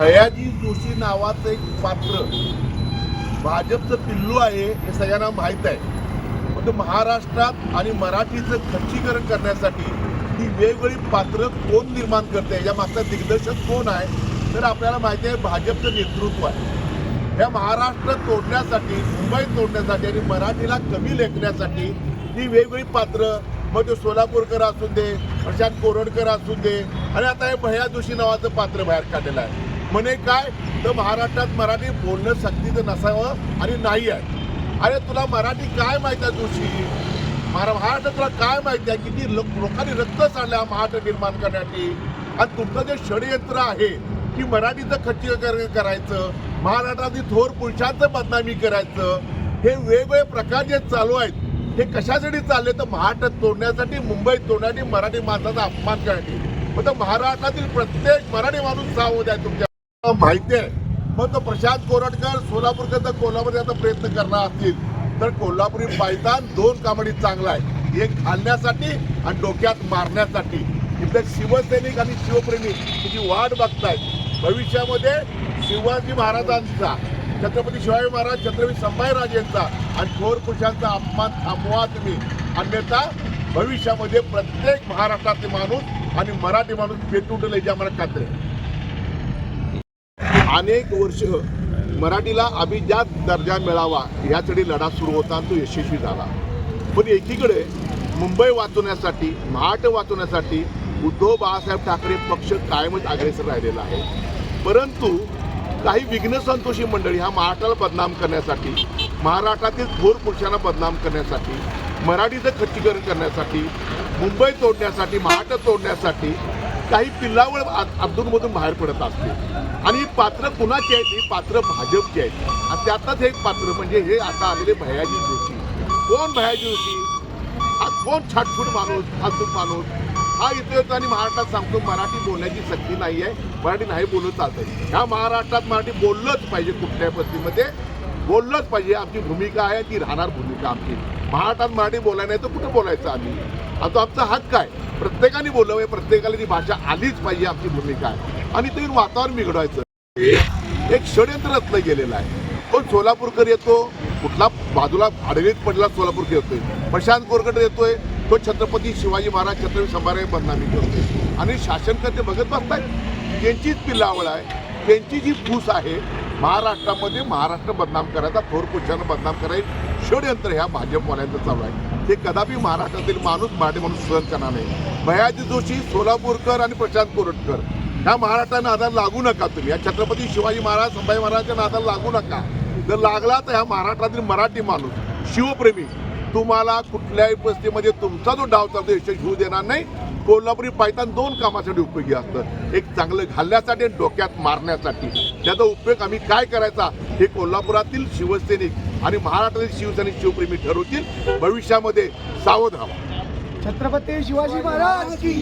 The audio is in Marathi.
सयाजी जोशी नावाचं एक पात्र भाजपचं पिल्लू आहे हे सगळ्यांना माहीत आहे. पण महाराष्ट्रात आणि मराठीचं खच्चीकरण करण्यासाठी ती वेगवेगळी पात्र कोण निर्माण करते या मागचा दिग्दर्शक कोण आहे तर आपल्याला माहिती आहे भाजपचं नेतृत्व आहे. या महाराष्ट्र तोडण्यासाठी मुंबई तोडण्यासाठी आणि मराठीला कमी लेखण्यासाठी ती वेगवेगळी पात्र मग ते सोलापूरकर असू दे प्रशांत कोरडकर असू दे आणि आता हे भया जोशी नावाचं पात्र बाहेर काढलेलं आहे. म्हणे काय? तर महाराष्ट्रात मराठी बोलणं सक्तीचं नसावं आणि नाही आहे. अरे तुला मराठी काय माहिती आहे जोशी? महाराष्ट्रात तुला काय माहिती आहे? किती लोक लोकांनी रक्त सांडलं महाराष्ट्र निर्माण करण्यासाठी. आणि तुमचं जे षडयंत्र आहे की मराठीचं खच्चीकरण करायचं महाराष्ट्रातील थोर पुरुषांचं बदनामी करायचं हे वेगवेगळे प्रकार जे चालू आहेत हे कशासाठी चालले? तर महाराष्ट्र तोडण्यासाठी मुंबईत तोडण्यासाठी मराठी माणसाचा अपमान करण्यासाठी. मग तर महाराष्ट्रातील प्रत्येक मराठी माणूस सावध आहे तुमच्या माहिती आहे. पण तो प्रशांत कोरटकर सोलापूरकर तर कोल्हापूर याचा प्रयत्न करणार असतील. तर कोल्हापुरी पायतान दोन कामडी चांगला आहे. एक घालण्यासाठी आणि डोक्यात मारण्यासाठी. इथले शिवसैनिक आणि शिवप्रेमी त्याची वाट बघतायत. भविष्यामध्ये शिवाजी महाराजांचा छत्रपती शिवाजी महाराज छत्रपती संभाजीराजेंचा आणि थोर पुरुषांचा अपमान थांबवा तुम्ही. अन्यथा भविष्यामध्ये प्रत्येक महाराष्ट्रातले माणूस आणि मराठी माणूस पेटून याची आम्हाला खात्री आहे. अनेक वर्ष मराठीला अभिजात दर्जा मिळावा यासाठी लढा सुरू होता आणि तो यशस्वी झाला. पण एकीकडे मुंबई वाचवण्यासाठी महाट वाचवण्यासाठी उद्धव बाळासाहेब ठाकरे पक्ष कायमच अग्रेसर राहिलेला आहे. परंतु काही विघ्न संतोषी मंडळी हा महाराष्ट्राला बदनाम करण्यासाठी महाराष्ट्रातील थोर पुरुषांना बदनाम करण्यासाठी मराठीचं खच्चीकरण करण्यासाठी मुंबई तोडण्यासाठी महाराष्ट्र तोडण्यासाठी काही पिल्लावळ अब्दुलमधून बाहेर पडत असते. आणि पात्र कुणाची आहेत ही पात्र भाजपची आहेत आणि त्यातच एक पात्र म्हणजे हे आता आलेले भयाजी जोशी. कोण भयाजी जोशी? हा कोण छाटफूट माणूस फालतूक माणूस? हा इथे येतो आणि महाराष्ट्रात सांगतो मराठी बोलण्याची सक्ती नाही आहे. मराठी नाही बोलत आहे ह्या महाराष्ट्रात मराठी बोललंच पाहिजे कुठल्याही पद्धतीमध्ये बोललंच पाहिजे. आमची भूमिका आहे ती राहणार भूमिका आमची. महाराष्ट्रात मराठी बोलायला नाही तर कुठं बोलायचं आम्ही? आता आमचा हक्क आहे प्रत्येकाने बोलावं प्रत्येकाला ती भाषा आलीच पाहिजे आमची भूमिका. आहे आणि ते वातावरण बिघडवायचं. एक षडयंत्र रचलं गेलेलं आहे. कोण सोलापूरकर येतो कुठला बाजूला आडवीत पडला सोलापूरकर येतोय. प्रशांत कोरकडे येतोय तो छत्रपती शिवाजी महाराज छत्रपती संभाजी बदनामी करतोय. आणि शासनकर्ते बघत बसतायत. त्यांचीच पिल्लावळ आहे. त्यांची जी फूस आहे महाराष्ट्रामध्ये महाराष्ट्र बदनाम करायचा थोर पुरुषांना बदनाम करायचं षडयंत्र ह्या भाजपवाल्यांचं चालू आहे. ते कदापि महाराष्ट्रातील माणूस मराठी माणूस सहन करणार नाही. भयाजी जोशी सोलापूरकर आणि प्रशांत कोरटकर. ह्या महाराष्ट्राने आधार लागू नका तुम्ही. या छत्रपती शिवाजी महाराज संभाजी महाराजांच्या आधार लागू नका. जर लागला तर ह्या महाराष्ट्रातील मराठी माणूस शिवप्रेमी तुम्हाला कुठल्याही परिस्थितीमध्ये तुमचा जो डाव चालतो यशस्वी होऊ देणार नाही. कोल्हापुरी पायतान दोन कामासाठी उपयोगी असतं. एक चांगलं घालण्यासाठी आणि डोक्यात मारण्यासाठी. त्याचा उपयोग आम्ही काय करायचा? हे कोल्हापुरातील शिवसैनिक आणि महाराष्ट्रातील शिवसैनिक शिवप्रेमी ठरवतील. भविष्यामध्ये सावध राहा छत्रपती शिवाजी महाराज की